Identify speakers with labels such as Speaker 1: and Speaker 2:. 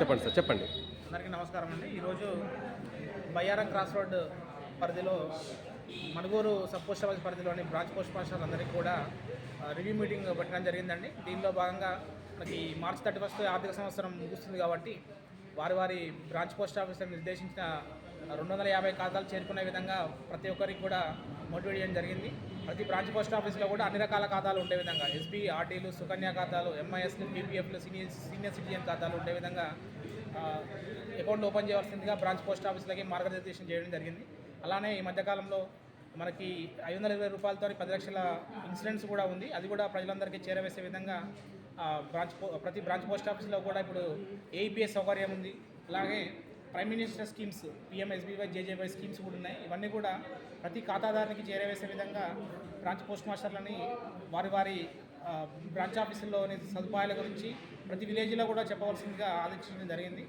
Speaker 1: చెప్పండి సార్ చెప్పండి.
Speaker 2: అందరికీ నమస్కారం అండి. ఈరోజు బయ్యారం క్రాస్ రోడ్ పరిధిలో మణుగూరు సబ్ పోస్ట్ ఆఫీస్ పరిధిలోని బ్రాంచ్ పోస్ట్ మాస్టర్ అందరికీ కూడా రివ్యూ మీటింగ్ పెట్టడం జరిగిందండి. దీనిలో భాగంగా మనకి మార్చ్ థర్టీ ఫస్ట్ ఆర్థిక సంవత్సరం ముగుస్తుంది కాబట్టి వారి వారి బ్రాంచ్ పోస్ట్ ఆఫీసర్ నిర్దేశించిన రెండు వందల యాభై ఖాతాలు చేరుకునే విధంగా ప్రతి ఒక్కరికి కూడా మోటివేట్ చేయడం జరిగింది. ప్రతి బ్రాంచ్ పోస్ట్ ఆఫీస్లో కూడా అన్ని రకాల ఖాతాలు ఉండే విధంగా ఎస్బీ ఆర్టీలు సుకన్య ఖాతాలు ఎంఐఎస్లు పీపీఎఫ్లు సీనియర్ సీనియర్ సిటిజన్ ఖాతాలు ఉండే విధంగా అకౌంట్ ఓపెన్ చేయవలసిందిగా బ్రాంచ్ పోస్ట్ ఆఫీసులకి మార్గనిర్దేశం చేయడం జరిగింది. అలానే ఈ మధ్యకాలంలో మనకి ఐదు వందల ఇరవై రూపాయలతో పది లక్షల ఇన్సూరెన్స్ కూడా ఉంది. అది కూడా ప్రజలందరికీ చేరవేసే విధంగా బ్రాంచ్ ప్రతి బ్రాంచ్ పోస్ట్ ఆఫీస్లో కూడా ఇప్పుడు ఏఈపీఎస్ సౌకర్యం ఉంది. అలాగే prime minister schemes PMSBY JJY schemes కూడా ఉన్నాయి. ఇవన్నీ కూడా ప్రతి ఖాతాదారునికి చేరవేసే విధంగా బ్రాంచ్ పోస్ట్ మాస్టర్లని వారి వారి బ్రాంచ్ ఆఫీసుల్లోని సదుపాయాల గురించి ప్రతి విలేజ్లో కూడా చెప్పవలసిందిగా ఆదేశించడం జరిగింది.